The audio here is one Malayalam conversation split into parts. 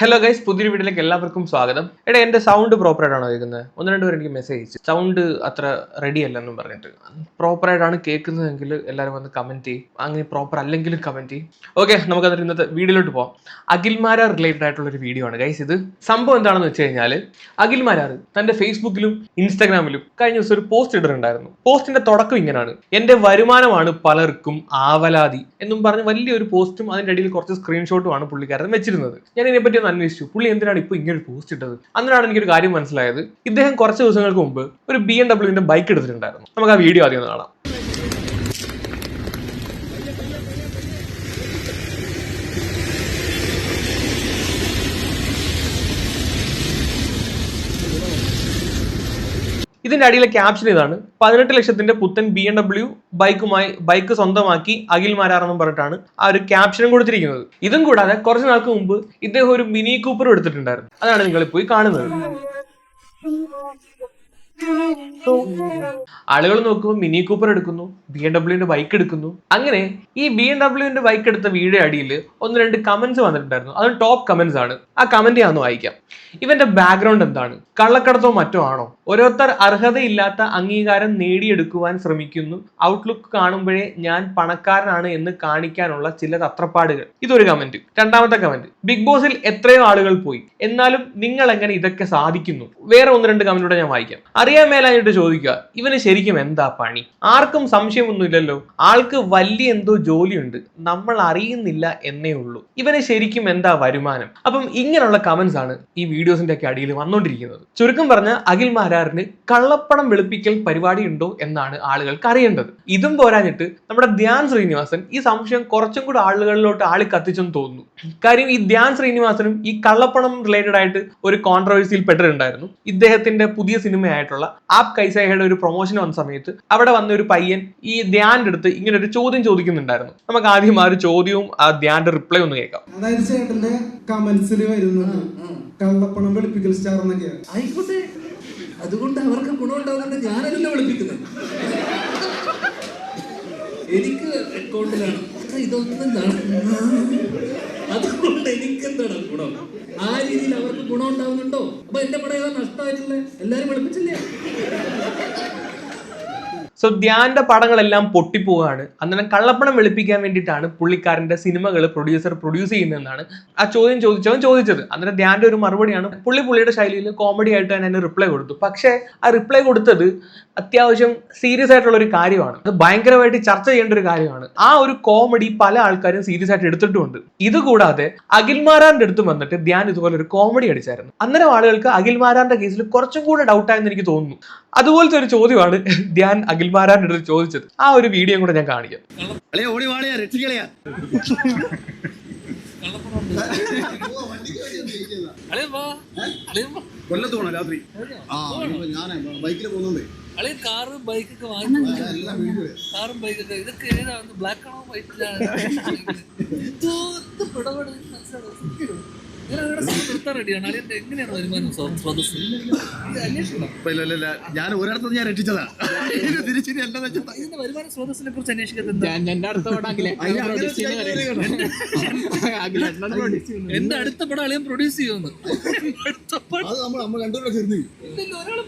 ഹലോ ഗൈസ് പുതിയൊരു വീട്ടിലേക്ക് എല്ലാവർക്കും സ്വാഗതം. എടാ എന്റെ സൗണ്ട് പ്രോപ്പർ ആയിട്ടാണോ കേൾക്കുന്നത് ഒന്ന് രണ്ട് പേര് എനിക്ക് മെസ്സേജ് അയച്ചു. സൗണ്ട് അത്ര റെഡി അല്ലെന്നും പറഞ്ഞിട്ട്. പ്രോപ്പർ ആയിട്ടാണ് കേൾക്കുന്നതെങ്കിൽ എല്ലാവരും വന്ന് കമന്റ് ചെയ്യും. അങ്ങനെ പ്രോപ്പർ അല്ലെങ്കിലും കമന്റ് ചെയ്യും. ഓക്കെ നമുക്ക് അതിന് ഇന്നത്തെ വീഡിയോയിലോട്ട് പോകാം അഖിൽമാര റിലേറ്റഡ് ആയിട്ടുള്ള ഒരു വീഡിയോ ആണ്. ഗൈസ് ഇത് സംഭവം എന്താണെന്ന് വെച്ച് കഴിഞ്ഞാൽ അഖിൽമാരാർ തന്റെ ഫേസ്ബുക്കിലും ഇൻസ്റ്റാഗ്രാമിലും കഴിഞ്ഞ ദിവസം ഒരു പോസ്റ്റ് ഇട്ടിട്ടുണ്ടായിരുന്നു. പോസ്റ്റിന്റെ തുടക്കം ഇങ്ങനെയാണ് എന്റെ വരുമാനമാണ് പലർക്കും ആവലാതി എന്നും പറഞ്ഞ് വലിയൊരു പോസ്റ്റും അതിന്റെ ഇടയിൽ കുറച്ച് സ്ക്രീൻഷോട്ടുമാണ് പുള്ളിക്കാരൻ വെച്ചിരുന്നത്. ഞാൻ ഇതിനെപ്പറ്റി അന്വേഷിച്ചു. പുള്ളി എന്തിനാണ് ഇപ്പോൾ ഇങ്ങനെ ഒരു പോസ്റ്റ് ഇട്ടത്? എനിക്ക് ഒരു കാര്യം മനസ്സിലായത്. ഇദ്ദേഹം കുറച്ച് ദിവസങ്ങൾക്ക് മുമ്പ് ഒരു ബി എം ഡബ്ല്യുവിന്റെ ബൈക്ക് എടുത്തിട്ടുണ്ടായിരുന്നു. നമുക്ക് ആ വീഡിയോ ആദ്യം കാണാം. ഇതിന്റെ അടിയിലെ ക്യാപ്ഷൻ ഇതാണ്. പതിനെട്ട് ലക്ഷത്തിന്റെ പുത്തൻ ബി എം ഡബ്ല്യു ബൈക്കുമായി ബൈക്ക് സ്വന്തമാക്കി അഖിൽ മാരാറെന്നും പറഞ്ഞിട്ടാണ് ആ ഒരു ക്യാപ്ഷനും കൊടുത്തിരിക്കുന്നത്. ഇതും കൂടാതെ കുറച്ച് നാൾക്ക് മുമ്പ് ഇദ്ദേഹം ഒരു മിനി കൂപ്പർ എടുത്തിട്ടുണ്ടായിരുന്നു. അതാണ് നിങ്ങൾ പോയി കാണുന്നത് ആളുകൾ നോക്കുമ്പോൾ മിനി കൂപ്പർ എടുക്കുന്നു ബി എം ഡബ്ല്യുവിന്റെ ബൈക്ക് എടുക്കുന്നു. അങ്ങനെ ഈ ബി എം ഡബ്ല്യുവിന്റെ ബൈക്ക് എടുത്ത വീഡിയോ അടിയിൽ ഒന്ന് രണ്ട് കമന്റ്സ് വന്നിട്ടുണ്ടായിരുന്നു. അതും ടോപ്പ് കമന്റ്സ് ആണ്. ആ കമന്റ് ഞാൻ വായിക്കാം. ഇവന്റെ ബാക്ക്ഗ്രൗണ്ട് എന്താണ്? കള്ളക്കടത്തോ മറ്റോ ആണോ? ഓരോരുത്തർ അർഹതയില്ലാത്ത അംഗീകാരം നേടിയെടുക്കുവാൻ ശ്രമിക്കുന്നു. ഔട്ട്ലുക്ക് കാണുമ്പോഴേ ഞാൻ പണക്കാരനാണ് എന്ന് കാണിക്കാനുള്ള ചില തത്രപ്പാടുകൾ. ഇതൊരു കമന്റ് രണ്ടാമത്തെ കമന്റ് ബിഗ് ബോസിൽ എത്രയോ ആളുകൾ പോയി. എന്നാലും നിങ്ങൾ എങ്ങനെ ഇതൊക്കെ സാധിക്കുന്നു? വേറെ ഒന്ന് രണ്ട് കമന്റൂടെ ഞാൻ വായിക്കാം. അറിയാൻ മേലാഞ്ഞിട്ട് ചോദിക്കുക. ഇവന് ശരിക്കും എന്താ പണി? ആർക്കും സംശയമൊന്നുമില്ലല്ലോ. ആൾക്ക് വലിയ എന്തോ ജോലിയുണ്ട്. നമ്മൾ അറിയുന്നില്ല എന്നേ ഉള്ളൂ. ഇവന് ശരിക്കും എന്താ വരുമാനം? അപ്പം ഇങ്ങനെയുള്ള കമന്റ്സ് ആണ് ഈ വീഡിയോസിന്റെ ഒക്കെ അടിയിൽ വന്നുകൊണ്ടിരിക്കുന്നത് ചുരുക്കം പറഞ്ഞ അഖിൽ മാരാറിന് കള്ളപ്പണം വെളുപ്പിക്കൽ പരിപാടി ഉണ്ടോ എന്നാണ് ആളുകൾക്ക് അറിയേണ്ടത്. ഇതും പോരാഞ്ഞിട്ട് നമ്മുടെ ധ്യാൻ ശ്രീനിവാസൻ ഈ സംശയം കുറച്ചും കൂടി ആളുകളിലോട്ട് ആളി കത്തിച്ചെന്ന് തോന്നുന്നു. കാര്യം ഈ ധ്യാൻ ശ്രീനിവാസനും ഈ കള്ളപ്പണം റിലേറ്റഡ് ആയിട്ട് ഒരു കോൺട്രവേഴ്സിയിൽ പെട്ടിട്ടുണ്ടായിരുന്നു. ഇദ്ദേഹത്തിന്റെ പുതിയ സിനിമയായിട്ടുള്ള ആപ് കൈസേഹയുടെ ഒരു പ്രൊമോഷൻ വന്ന സമയത്ത് അവിടെ വന്ന ഒരു പയ്യൻ ഈ ധ്യാന്റെ അടുത്ത് ഇങ്ങനെ ഒരു ചോദ്യം ചോദിക്കുന്നുണ്ടായിരുന്നു. നമുക്ക് ആദ്യം ആ ഒരു ചോദ്യവും ആ ധ്യാന്റെ റിപ്ലൈ ഒന്ന് കേൾക്കാം. അതായത് ചേട്ടന്റെ കമന്റ്സിൽ വരുന്നത് കള്ളപ്പണം വെളുപ്പിക്കൽ സ്റ്റാർ എന്നൊക്കെയാണ് ആയിക്കോട്ടെ. അതുകൊണ്ട് അവർക്ക് ഗുണമുണ്ടാകുന്നുണ്ട് ഞാനല്ലോ വിളിപ്പിക്കുന്നത്. എനിക്ക് അക്കൗണ്ടിലാണ് ഇതൊന്നും എനിക്ക് എന്താണ് ഗുണം? ആ രീതിയിൽ അവർക്ക് ഗുണം ഉണ്ടാവുന്നുണ്ടോ? അപ്പൊ എന്റെ പടം ഏതാ നഷ്ടമായിട്ടുള്ളത് എല്ലാരും വിളിപ്പിച്ചില്ലേ? സോ ധ്യാന്റെ പടങ്ങളെല്ലാം പൊട്ടിപ്പോവുകയാണ് അന്നേരം കള്ളപ്പണം വെളുപ്പിക്കാൻ വേണ്ടിയിട്ടാണ് പുള്ളിക്കാരന്റെ സിനിമകൾ പ്രൊഡ്യൂസർ പ്രൊഡ്യൂസ് ചെയ്യുന്നതെന്നാണ് ആ ചോദ്യം ചോദിച്ചവൻ ചോദിച്ചത്. അന്നേരം ധ്യാന്റെ ഒരു മറുപടിയാണ് പുള്ളി പുള്ളിയുടെ ശൈലിയിൽ കോമഡി ആയിട്ട് തന്നെ അതിന് റിപ്ലൈ കൊടുത്തു. പക്ഷേ ആ റിപ്ലൈ കൊടുത്തത് അത്യാവശ്യം സീരിയസ് ആയിട്ടുള്ള ഒരു കാര്യമാണ്. അത് ഭയങ്കരമായിട്ട് ചർച്ച ചെയ്യേണ്ട ഒരു കാര്യമാണ്. ആ ഒരു കോമഡി പല ആൾക്കാരും സീരിയസ് ആയിട്ട് എടുത്തിട്ടുമുണ്ട്. ഇതുകൂടാതെ അഖിൽമാരാന്റെ അടുത്ത് വന്നിട്ട് ധ്യാൻ ഇതുപോലെ ഒരു കോമഡി അടിച്ചായിരുന്നു. അന്നേരം ആളുകൾക്ക് അഖിൽമാരാന്റെ കേസിൽ കുറച്ചും കൂടെ ഡൗട്ട് ആയെന്ന് എനിക്ക് തോന്നുന്നു. അതുപോലത്തെ ഒരു ചോദ്യമാണ് ധ്യാൻ അഖിൽമാരാന്റെ അടുത്ത് ചോദിച്ചത്. ആ ഒരു വീഡിയോ കൂടെ ഞാൻ കാണിക്കാം. കൊല്ലത്ത് പോണോ രാത്രി. ആ ഞാൻ ബൈക്കിൽ പോകുന്നുണ്ട്. അളി കാറും ബൈക്കൊക്കെ വാങ്ങി എല്ലാം വീഡിയോ കാറും ബൈക്കൊക്കെ ഇതൊക്കെ ഏതാണ് ബ്ലാക്ക് ആണോ ഞാൻ ഒരിടത്ത് ഞാൻ രക്ഷിച്ചതാണ് തിരിച്ചു വരുമാന സ്രോതസ്സിനെ കുറിച്ച് ചെയ്യണം. എന്റെ അടുത്ത പടം അളിയൻ പ്രൊഡ്യൂസ് ചെയ്യുമെന്ന്? ഇല്ലല്ലോ, ഒരാളെ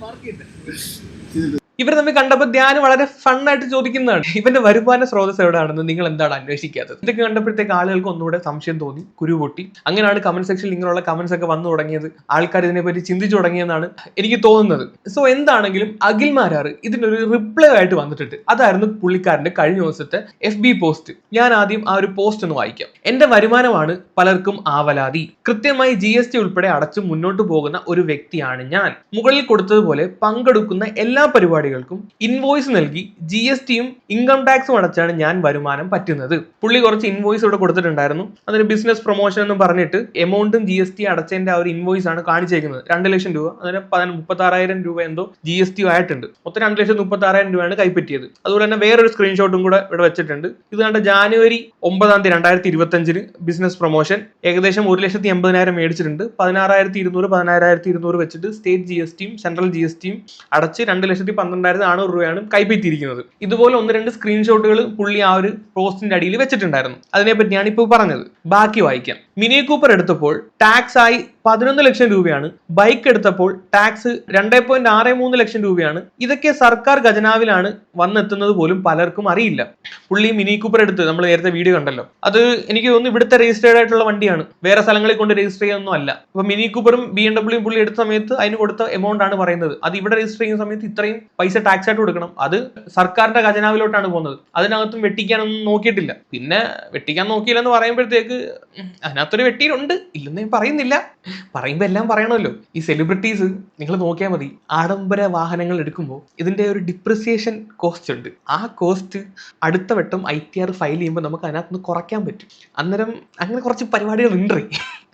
പാർക്ക് ചെയ്യട്ടെ ഇവർ തമ്മിൽ കണ്ടപ്പോൾ ധ്യാനം വളരെ ഫണ്ണായിട്ട് ചോദിക്കുന്നതാണ്. ഇവന്റെ വരുമാന സ്രോതസ് എവിടെയാണെന്ന് നിങ്ങൾ എന്താണ് അന്വേഷിക്കാത്തത്? ഇതൊക്കെ കണ്ടപ്പോഴത്തേക്ക് ആളുകൾക്ക് ഒന്നുകൂടെ സംശയം തോന്നി കുരു പൊട്ടി. അങ്ങനെയാണ് കമന്റ് സെക്ഷനിൽ ഇങ്ങനെയുള്ള കമന്റ്സ് ഒക്കെ വന്നു തുടങ്ങിയത്. ആൾക്കാർ ഇതിനെപ്പറ്റി ചിന്തിച്ചു തുടങ്ങിയെന്നാണ് എനിക്ക് തോന്നുന്നത്. സോ എന്താണെങ്കിലും അഖിൽ മാരാർ ഇതിനൊരു റിപ്ലൈ ആയിട്ട് വന്നിട്ടുണ്ട്. അതായിരുന്നു പുള്ളിക്കാരന്റെ കഴിഞ്ഞ ദിവസത്തെ എഫ് ബി പോസ്റ്റ് ഞാൻ ആദ്യം ആ ഒരു പോസ്റ്റ് ഒന്ന് വായിക്കാം. എന്റെ വരുമാനമാണ് പലർക്കും ആവലാതി. കൃത്യമായി ജി എസ് ടി ഉൾപ്പെടെ അടച്ചു മുന്നോട്ട് പോകുന്ന ഒരു വ്യക്തിയാണ് ഞാൻ. മുകളിൽ കൊടുത്തതുപോലെ പങ്കെടുക്കുന്ന എല്ലാ പരിപാടികൾക്കും ഇൻവോയ്സ് നൽകി ജി എസ് ടിയും ഇൻകം ടാക്സും അടച്ചാണ് ഞാൻ വരുമാനം പറ്റുന്നത്. പുള്ളി കുറച്ച് ഇൻവോയ്സ് ഇവിടെ കൊടുത്തിട്ടുണ്ടായിരുന്നു. അതിന് ബിസിനസ് പ്രൊമോഷൻ എന്ന് പറഞ്ഞിട്ട് എമൗണ്ടും ജി എസ് ടി അടച്ചതിന്റെ ആ ഒരു ഇൻവോയ്സ് ആണ് കാണിച്ചേക്കുന്നത്. രണ്ട് ലക്ഷം രൂപ. അതിന് മുപ്പത്തി മുപ്പത്താറായിരം രൂപ എന്തോ ജി എസ് ടി ആയിട്ടുണ്ട്. മൊത്തം രണ്ട് ലക്ഷത്തി മുപ്പത്താറായിരം രൂപയാണ് കൈപ്പറ്റിയത്. അതുപോലെ തന്നെ വേറൊരു സ്ക്രീൻഷോട്ടും കൂടെ ഇവിടെ വെച്ചിട്ടുണ്ട്. ഇത് കണ്ട ജാനുവരി ഒമ്പതാം തീയതി രണ്ടായിരത്തി ഇരുപത്തി അഞ്ചിന് ബിസിനസ് പ്രൊമോഷൻ ഏകദേശം ഒരു ലക്ഷത്തി എൺപതിനായിരം മേടിച്ചിട്ടുണ്ട്. പതിനാറായിരത്തി ഇരുന്നൂറ് പതിനായിരത്തി ഇരുന്നൂറ് വെച്ചിട്ട് സ്റ്റേറ്റ് ജി എസ് ടിയും സെൻട്രൽ ജി എസ് ടിയും അടച്ച് രണ്ട് ലക്ഷത്തി പന്ത്രണ്ടായിരത്തി നാനൂറ് രൂപയാണ് കൈപ്പറ്റിയിരിക്കുന്നത്. ഇതുപോലെ ഒന്ന് രണ്ട് സ്ക്രീൻഷോട്ടുകൾ പുള്ളി ആ ഒരു പോസ്റ്റിന്റെ അടിയിൽ വെച്ചിട്ടുണ്ടായിരുന്നു. അതിനെപ്പറ്റിയാണ് ഇപ്പോൾ പറഞ്ഞത്. ബാക്കി വായിക്കാം. മിനി കൂപ്പർ എടുത്തപ്പോൾ ടാക്സ് ആയി പതിനൊന്ന് ലക്ഷം രൂപയാണ്. ബൈക്ക് എടുത്തപ്പോൾ ടാക്സ് രണ്ടേ പോയിന്റ് ആറ് മൂന്ന് ലക്ഷം രൂപയാണ്. ഇതൊക്കെ സർക്കാർ ഖജനാവിലാണ് വന്നെത്തുന്നത് പോലും പലർക്കും അറിയില്ല. പുള്ളി മിനി കൂപ്പർ എടുത്ത് നമ്മൾ നേരത്തെ വീഡിയോ കണ്ടല്ലോ. അത് എനിക്ക് തോന്നുന്നു ഇവിടുത്തെ രജിസ്റ്റേർഡ് ആയിട്ടുള്ള വണ്ടിയാണ്. വേറെ സ്ഥലങ്ങളിൽ കൊണ്ട് രജിസ്റ്റർ ചെയ്യുന്നൊന്നും അല്ല. അപ്പൊ മിനി കൂപ്പറും ബി എം ഡബ്ല്യൂ പുള്ളി എടുത്ത സമയത്ത് അതിന് കൊടുത്ത എമൗണ്ട് ആണ് പറയുന്നത്. അത് ഇവിടെ രജിസ്റ്റർ ചെയ്യുന്ന സമയത്ത് ഇത്രയും പൈസ ടാക്സ് ആയിട്ട് കൊടുക്കണം. അത് സർക്കാരിന്റെ ഖജനാവിലോട്ടാണ് പോകുന്നത്. അതിനകത്തും വെട്ടിക്കാനൊന്നും നോക്കിയിട്ടില്ല. പിന്നെ വെട്ടിക്കാൻ നോക്കിയില്ലെന്ന് പറയുമ്പോഴത്തേക്ക് അതിനകത്തൊരു വെട്ടിയിലുണ്ട്. ഇല്ലെന്ന് ഞാൻ പറയുന്നില്ല. പറയുമ്പോൾ എല്ലാം പറയണമല്ലോ. ഈ സെലിബ്രിറ്റീസ് നിങ്ങൾ നോക്കിയാൽ മതി. ആഡംബര വാഹനങ്ങൾ എടുക്കുമ്പോൾ ഇതിന്റെ ഒരു ഡിപ്രിസിയേഷൻ കോസ്റ്റ് ഉണ്ട്. ആ കോസ്റ്റ് അടുത്ത വട്ടം ഐ ടി ആർ ഫയൽ ചെയ്യുമ്പോൾ നമുക്ക് അതിനകത്ത് നിന്ന് കുറയ്ക്കാൻ പറ്റും. അന്നേരം അങ്ങനെ കുറച്ച് പരിപാടികൾ ഉണ്ട്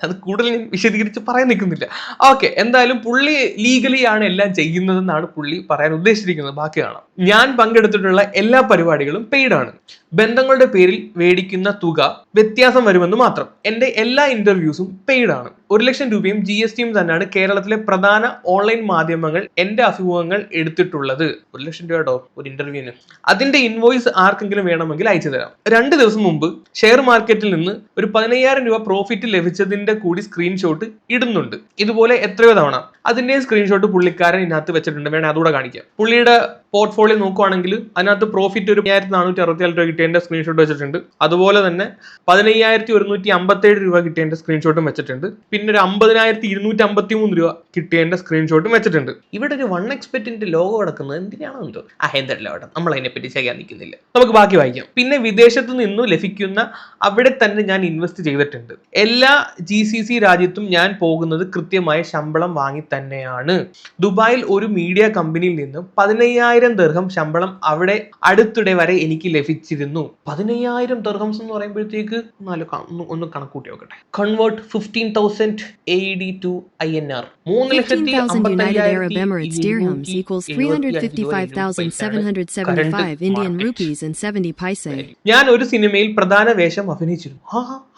അത് കൂടുതൽ വിശദീകരിച്ച് പറയാൻ നിൽക്കുന്നില്ല. ഓക്കെ എന്തായാലും പുള്ളി ലീഗലി ആണ് എല്ലാം ചെയ്യുന്നതെന്നാണ് പുള്ളി പറയാൻ ഉദ്ദേശിച്ചിരിക്കുന്നത്. ബാക്കി കാണാം. ഞാൻ പങ്കെടുത്തിട്ടുള്ള എല്ലാ പരിപാടികളും പെയ്ഡ് ആണ്. ബന്ധങ്ങളുടെ പേരിൽ മേടിക്കുന്ന തുക വ്യത്യാസം വരുമെന്ന് മാത്രം. എന്റെ എല്ലാ ഇന്റർവ്യൂസും പെയ്ഡ് ആണ്. ഒരു ലക്ഷം രൂപയും ജി എസ് ടിയും തന്നെയാണ് കേരളത്തിലെ പ്രധാന ഓൺലൈൻ മാധ്യമങ്ങൾ എന്റെ അഭിമുഖങ്ങൾ എടുത്തിട്ടുള്ളത്. ഒരു ലക്ഷം രൂപ കേട്ടോ ഒരു ഇന്റർവ്യൂവിന് അതിന്റെ ഇൻവോയ്സ് ആർക്കെങ്കിലും വേണമെങ്കിൽ അയച്ചു തരാം. രണ്ട് ദിവസം മുമ്പ് ഷെയർ മാർക്കറ്റിൽ നിന്ന് ഒരു പതിനയ്യായിരം രൂപ പ്രോഫിറ്റ് ലഭിച്ചതിന്റെ കൂടി സ്ക്രീൻഷോട്ട് ഇടുന്നുണ്ട്. ഇതുപോലെ എത്രയോ തവണ. അതിന്റെ സ്ക്രീൻഷോട്ട് പുള്ളിക്കാരൻ ഇതിനകത്ത് വെച്ചിട്ടുണ്ട്. വേണേ അതുകൂടെ കാണിക്കാം. പുള്ളിയുടെ പോർട്ട്ഫോളിയോ നോക്കുവാണെങ്കിൽ അതിനകത്ത് പ്രോഫിറ്റ് ഒരു അയ്യായിരത്തി നാനൂറ്റി അറുപത്തിയാൽ രൂപ കിട്ടിയതിന്റെ സ്ക്രീൻഷോട്ട് വെച്ചിട്ടുണ്ട്. അതുപോലെ തന്നെ പതിനയ്യായിരത്തി ഒരുന്നൂറ്റി അമ്പത്തേഴ് രൂപ കിട്ടിയതിന്റെ സ്ക്രീൻഷോട്ടും വെച്ചിട്ടുണ്ട്. പിന്നെ ഒരു അമ്പതിനായിരത്തി ഇരുന്നൂറ്റി അമ്പത്തി മൂന്ന് രൂപ കിട്ടിയതിന്റെ സ്ക്രീൻഷോട്ടും വെച്ചിട്ടുണ്ട്. ഇവിടെ ഒരു വൺ എക്സ്പെക്ടിന്റെ ലോഗോ കിടക്കുന്നത് എന്തിനാണോ എന്തോ ആ എന്തല്ല നമ്മൾ അതിനെപ്പറ്റി ചെയ്യാൻ നിൽക്കുന്നില്ല. നമുക്ക് ബാക്കി വായിക്കാം. പിന്നെ വിദേശത്ത് നിന്നും ലഭിക്കുന്ന അവിടെ തന്നെ ഞാൻ ഇൻവെസ്റ്റ് ചെയ്തിട്ടുണ്ട്. എല്ലാ ജി സി സി രാജ്യത്തും ഞാൻ പോകുന്നത് കൃത്യമായ ശമ്പളം വാങ്ങി തന്നെയാണ്. ദുബായിൽ ഒരു മീഡിയ കമ്പനിയിൽ നിന്ന് പതിനയ്യായിരം ദീർഘം ശമ്പളം അവിടെ അടുത്തിടെ വരെ എനിക്ക് ലഭിച്ചിരുന്നു. പതിനയ്യായിരം ദീർഘംസ് എന്ന് പറയുമ്പോഴത്തേക്ക് നാല് ഒന്ന് കണക്കൂട്ടി നോക്കട്ടെ. Convert fifteen thousand A D to I N R മൂന്ന് ലക്ഷത്തി 15,000 United Arab അമ്പത്തയ്യായിരത്തി Emirates dirhams equals 355,775 Indian rupees 70 paise. ഞാൻ ഒരു സിനിമയിൽ പ്രധാന വേഷം അഭിനയിച്ചിരുന്നു.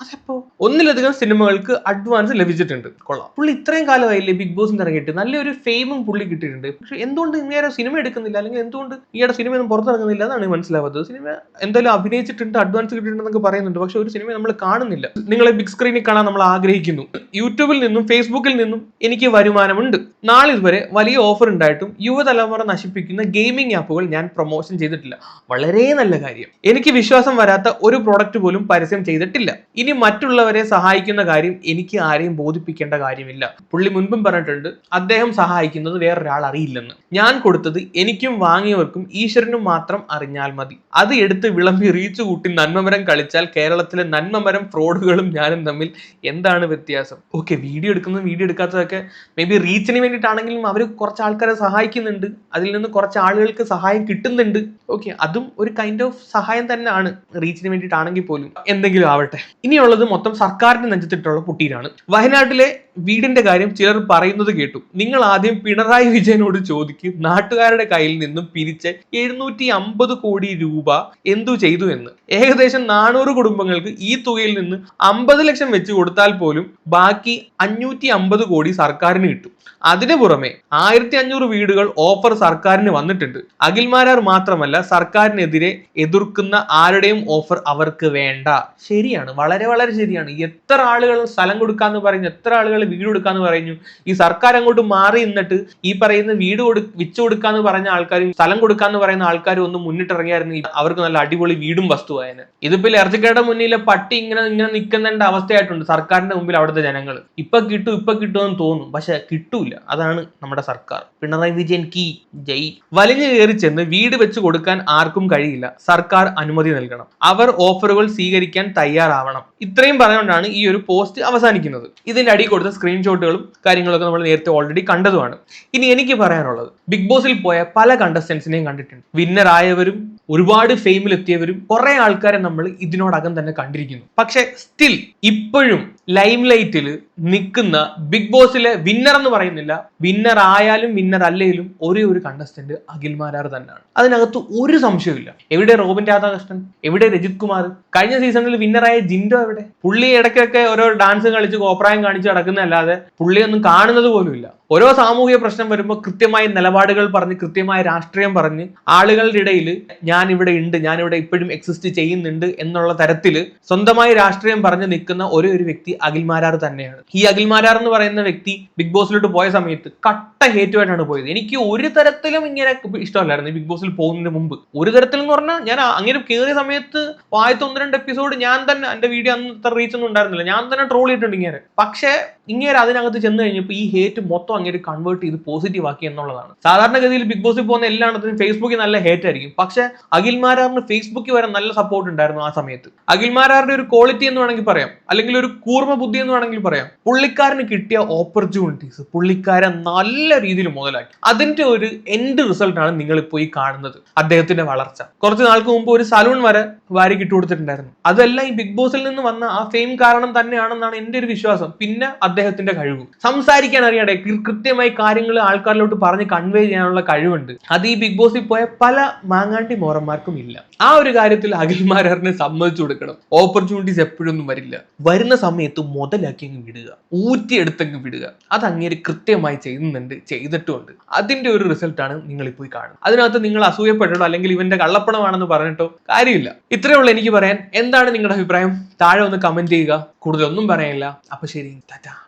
അതെപ്പോ? ഒന്നിലധികം സിനിമകൾക്ക് അഡ്വാൻസ് ലഭിച്ചിട്ടുണ്ട്. കൊള്ളാം. പുള്ളി ഇത്രയും കാലമായില്ലേ ബിഗ് ബോസിന് ഇറങ്ങിയിട്ട് നല്ലൊരു ഫെയിമും പുള്ളി കിട്ടിയിട്ടുണ്ട്. പക്ഷെ എന്തുകൊണ്ട് ഇങ്ങനെ സിനിമ എടുക്കുന്നില്ല? അല്ലെങ്കിൽ എന്തുകൊണ്ട്? ഈയിടെ സിനിമ ഒന്നും പുറത്തിറങ്ങുന്നില്ല എന്നാണ് മനസ്സിലാവാത്തത്. സിനിമ എന്തായാലും അഭിനയിച്ചിട്ടുണ്ട് അഡ്വാൻസ് കിട്ടിയിട്ടുണ്ടെന്നൊക്കെ പറയുന്നുണ്ട്. പക്ഷെ ഒരു സിനിമ നമ്മൾ കാണുന്നില്ല. നിങ്ങളെ ബിഗ് സ്ക്രീനിൽ കാണാൻ നമ്മൾ ആഗ്രഹിക്കുന്നു. യൂട്യൂബിൽ നിന്നും ഫേസ്ബുക്കിൽ നിന്നും എനിക്ക് വരുമാനമുണ്ട്. നാളിതുവരെ വലിയ ഓഫർ ഉണ്ടായിട്ടും യുവതലമുറ നശിപ്പിക്കുന്ന ഗെയിമിംഗ് ആപ്പുകൾ ഞാൻ പ്രൊമോഷൻ ചെയ്തിട്ടില്ല. വളരെ നല്ല കാര്യം. എനിക്ക് വിശ്വാസം വരാത്ത ഒരു പ്രോഡക്റ്റ് പോലും പരസ്യം ചെയ്തിട്ടില്ല. ഇനി മറ്റുള്ളവരെ സഹായിക്കുന്ന കാര്യം എനിക്ക് ആരെയും ബോധിപ്പിക്കേണ്ട കാര്യമില്ല. പുള്ളി മുൻപും പറഞ്ഞിട്ടുണ്ട് അദ്ദേഹം സഹായിക്കുന്നത് വേറൊരാൾ അറിയില്ലെന്ന്. ഞാൻ കൊടുത്തത് എനിക്കും വാങ്ങിയവർക്കും ഈശ്വരനും മാത്രം അറിഞ്ഞാൽ മതി. അത് എടുത്ത് വിളമ്പി റീച്ച് കൂട്ടി നന്മമരം കളിച്ചാൽ കേരളത്തിലെ നന്മമരം ഫ്രോഡുകളും ഞാനും തമ്മിൽ എന്താണ് വ്യത്യാസം? ഓക്കെ വീഡിയോ എടുക്കുന്നതും വീഡിയോ എടുക്കാത്തതൊക്കെ മേ ബി റീച്ചിന് വേണ്ടിയിട്ടാണെങ്കിലും അവർ കുറച്ച് ആൾക്കാരെ സഹായിക്കുന്നുണ്ട്. അതിൽ നിന്ന് കുറച്ച് ആളുകൾക്ക് സഹായം കിട്ടുന്നുണ്ട്. ഓക്കെ അതും ഒരു കൈൻഡ് ഓഫ് സഹായം തന്നെയാണ് റീച്ചിന് വേണ്ടിയിട്ടാണെങ്കിൽ പോലും. എന്തെങ്കിലും ആവട്ടെ. ഇനിയുള്ളത് മൊത്തം സർക്കാരിന്റെ നെഞ്ചത്തിട്ടുള്ള പുട്ടിയിലാണ് വയനാട്ടിലെ വീടിന്റെ കാര്യം ചിലർ പറയുന്നത് കേട്ടു. നിങ്ങൾ ആദ്യം പിണറായി വിജയനോട് ചോദിക്കും. നാട്ടുകാരുടെ കയ്യിൽ നിന്നും പിരിച്ച എഴുന്നൂറ്റി അമ്പത് കോടി രൂപ എന്തു ചെയ്തു എന്ന്. ഏകദേശം നാനൂറ് കുടുംബങ്ങൾക്ക് ഈ തുകയിൽ നിന്ന് അമ്പത് ലക്ഷം വെച്ച് കൊടുത്താൽ പോലും ബാക്കി അഞ്ഞൂറ്റി അമ്പത് കോടി സർക്കാരിന് കിട്ടും. അതിനു പുറമെ ആയിരത്തി അഞ്ഞൂറ് വീടുകൾ ഓഫർ സർക്കാരിന് വന്നിട്ടുണ്ട്. അഖിൽമാരാർ മാത്രമല്ല സർക്കാരിനെതിരെ എതിർക്കുന്ന ആരുടെയും ഓഫർ അവർക്ക് വേണ്ട. ശരിയാണ് വളരെ വളരെ ശരിയാണ്. എത്ര ആളുകൾ സ്ഥലം കൊടുക്കാന്ന് പറഞ്ഞു എത്ര ആളുകൾ വീട് കൊടുക്കാന്ന് പറഞ്ഞു ഈ സർക്കാർ അങ്ങോട്ട് മാറി നിന്നിട്ട് ഈ പറയുന്ന വീട് കൊടു വിച്ചു കൊടുക്കാന്ന് പറഞ്ഞ ആൾക്കാരും സ്ഥലം കൊടുക്കാന്ന് പറയുന്ന ആൾക്കാരും ഒന്ന് മുന്നിട്ടിറങ്ങിയായിരുന്നു. അവർക്ക് നല്ല അടിപൊളി വീടും വസ്തുവായന്. ഇതിപ്പോ ഇറച്ചിക്കടയുടെ മുന്നിലെ പട്ടി ഇങ്ങനെ ഇങ്ങനെ നിൽക്കുന്നതിന്റെ അവസ്ഥയായിട്ടുണ്ട് സർക്കാരിന്റെ മുമ്പിൽ അവിടുത്തെ ജനങ്ങൾ ഇപ്പൊ കിട്ടും ഇപ്പൊ കിട്ടുമെന്ന് തോന്നും. പക്ഷെ കിട്ടൂല അതാണ് നമ്മുടെ സർക്കാർ. പിണറായി വിജയൻ കീ. ജയ്. വലിഞ്ഞു കയറി ചെന്ന് വീട് വെച്ച് കൊടുക്കാൻ ആർക്കും കഴിയില്ല. സർക്കാർ അനുമതി നൽകണം. അവർ ഓഫറുകൾ സ്വീകരിക്കാൻ തയ്യാറാവണം. ഇത്രയും പറഞ്ഞുകൊണ്ടാണ് ഈ ഒരു പോസ്റ്റ് അവസാനിക്കുന്നത്. ഇതിന്റെ അടി കൊടുത്ത സ്ക്രീൻഷോട്ടുകളും കാര്യങ്ങളൊക്കെ നമ്മൾ നേരത്തെ ഓൾറെഡി കണ്ടതുമാണ്. ഇനി എനിക്ക് പറയാനുള്ളത്. ബിഗ് ബോസിൽ പോയ പല കണ്ടസ്റ്റൻസിനെയും കണ്ടിട്ടുണ്ട്. വിന്നർ ആയവരും ഒരുപാട് ഫെയിമിൽ എത്തിയവരും കുറെ ആൾക്കാരെ നമ്മൾ ഇതിനോടകം തന്നെ കണ്ടിരിക്കുന്നു. പക്ഷെ സ്റ്റിൽ ഇപ്പോഴും ലൈം ലൈറ്റിൽ നിൽക്കുന്ന ബിഗ് ബോസിലെ വിന്നർ എന്ന് പറയുന്നില്ല. വിന്നർ ആയാലും വിന്നർ അല്ലെങ്കിലും ഒരേ ഒരു കണ്ടസ്റ്റന്റ് അഖിൽ മാരാർ തന്നെയാണ്. അതിനകത്ത് ഒരു സംശയമില്ല എവിടെ റോബിൻ രാധാകൃഷ്ണൻ? എവിടെ രജിത് കുമാർ? കഴിഞ്ഞ സീസണിൽ വിന്നറായ ജിൻഡോ എവിടെ? പുള്ളി ഇടയ്ക്കൊക്കെ ഓരോ ഡാൻസ് കളിച്ച് കോപ്രായം കാണിച്ച് നടക്കുന്നതല്ലാതെ പുള്ളിയൊന്നും കാണുന്നത് പോലുമില്ല. ഓരോ സാമൂഹിക പ്രശ്നം വരുമ്പോൾ കൃത്യമായ നിലപാടുകൾ പറഞ്ഞ് കൃത്യമായ രാഷ്ട്രീയം പറഞ്ഞ് ആളുകളുടെ ഇടയിൽ ഞാൻ ഇവിടെ ഉണ്ട് ഞാൻ ഇവിടെ ഇപ്പോഴും എക്സിസ്റ്റ് ചെയ്യുന്നുണ്ട് എന്നുള്ള തരത്തിൽ സ്വന്തമായി രാഷ്ട്രീയം പറഞ്ഞ് നിൽക്കുന്ന ഒരേ ഒരു വ്യക്തി അഖിൽ മാരാർ തന്നെയാണ്. ഈ അഖിൽ മാരാർ എന്ന് പറയുന്ന വ്യക്തി ബിഗ് ബോസിലോട്ട് പോയ സമയത്ത് കട്ട ഹേറ്റുമായിട്ടാണ് പോയത്. എനിക്ക് ഒരു തരത്തിലും ഇങ്ങനെ ഇഷ്ടമല്ലായിരുന്നു ബിഗ് ബോസിൽ പോകുന്നതിന് മുമ്പ്. ഒരു തരത്തിൽ എന്ന് പറഞ്ഞാൽ ഞാൻ അങ്ങനെ കയറിയ സമയത്ത് ആദ്യത്തെ ഒന്ന് രണ്ട് എപ്പിസോഡ് ഞാൻ തന്നെ എന്റെ വീഡിയോ അന്നത്തെ റീച്ച് ഒന്നും ഉണ്ടായിരുന്നില്ല. ഞാൻ തന്നെ ട്രോൾ ചെയ്തിട്ടുണ്ട് ഇങ്ങനെ. പക്ഷേ ഇങ്ങനെ അതിനകത്ത് ചെന്ന് കഴിഞ്ഞപ്പോൾ ഈ ഹേറ്റ് മൊത്തം അങ്ങനെ കൺവേർട്ട് ചെയ്ത് പോസിറ്റീവ് ആക്കി എന്നുള്ളതാണ്. സാധാരണഗതിയിൽ ബിഗ് ബോസിൽ പോകുന്ന എല്ലായിടത്തും ഫേസ്ബുക്കിൽ നല്ല ഹേറ്റ് ആയിരിക്കും. പക്ഷേ അഖിൽ മാരാറിന് ഫേസ്ബുക്കിൽ വരെ നല്ല സപ്പോർട്ട് ഉണ്ടായിരുന്നു ആ സമയത്ത്. അഖിൽ ഒരു ക്വാളിറ്റി എന്ന് വേണമെങ്കിൽ പറയാം. അല്ലെങ്കിൽ ഒരു കൂർമ്മ ബുദ്ധി എന്ന് വേണമെങ്കിൽ പറയാം. പുള്ളിക്കാരന് കിട്ടിയ ഓപ്പർച്യൂണിറ്റീസ് പുള്ളിക്കാരൻ നല്ല രീതിയിൽ മുതലാക്കി. അതിന്റെ ഒരു എൻഡ് റിസൾട്ടാണ് നിങ്ങൾ ഇപ്പോൾ ഈ കാണുന്നത്. അദ്ദേഹത്തിന്റെ വളർച്ച. കുറച്ച് നാൾക്ക് മുമ്പ് ഒരു സലൂൺ വരെ വാരി കിട്ടുകൊടുത്തിട്ടുണ്ടായിരുന്നു അതെല്ലാം ഈ ബിഗ് ബോസിൽ നിന്ന് വന്ന ആ ഫെയിം കാരണം തന്നെയാണെന്നാണ് എന്റെ ഒരു വിശ്വാസം. പിന്നെ അദ്ദേഹത്തിന്റെ കഴിവ്. സംസാരിക്കാൻ അറിയണ്ടേ കൃത്യമായി കാര്യങ്ങൾ ആൾക്കാരിലോട്ട് പറഞ്ഞ് കൺവേ ചെയ്യാനുള്ള കഴിവുണ്ട്. അത് ഈ ബിഗ് ബോസിൽ പോയ പല മാങ്ങാണ്ടി മോറന്മാർക്കും ഇല്ല. ആ ഒരു കാര്യത്തിൽ അഖിൽമാരറിനെ സമ്മതിച്ചു കൊടുക്കണം. ഓപ്പർച്യൂണിറ്റീസ് എപ്പോഴൊന്നും വരില്ല. വരുന്ന സമയത്ത് മുതലാക്കി അങ്ങ് വിടുക. ഊറ്റിയെടുത്തങ്ങ് വിടുക. അത് അങ്ങേര് കൃത്യമായി ചെയ്യുന്നുണ്ട് ചെയ്തിട്ടുണ്ട് അതിന്റെ ഒരു റിസൾട്ടാണ് നിങ്ങൾ ഇപ്പോൾ കാണുന്നത് അതിനകത്ത് നിങ്ങൾ അസൂയപ്പെട്ടോ അല്ലെങ്കിൽ ഇവന്റെ കള്ളപ്പണമാണെന്ന് പറഞ്ഞിട്ടോ കാര്യമില്ല. ഇത്രയേ ഉള്ളൂ എനിക്ക് പറയാൻ. എന്താണ് നിങ്ങളുടെ അഭിപ്രായം? താഴെ ഒന്ന് കമന്റ് ചെയ്യുക. കൂടുതലൊന്നും പറയാനില്ല. അപ്പൊ ശരി. ടാറ്റാ.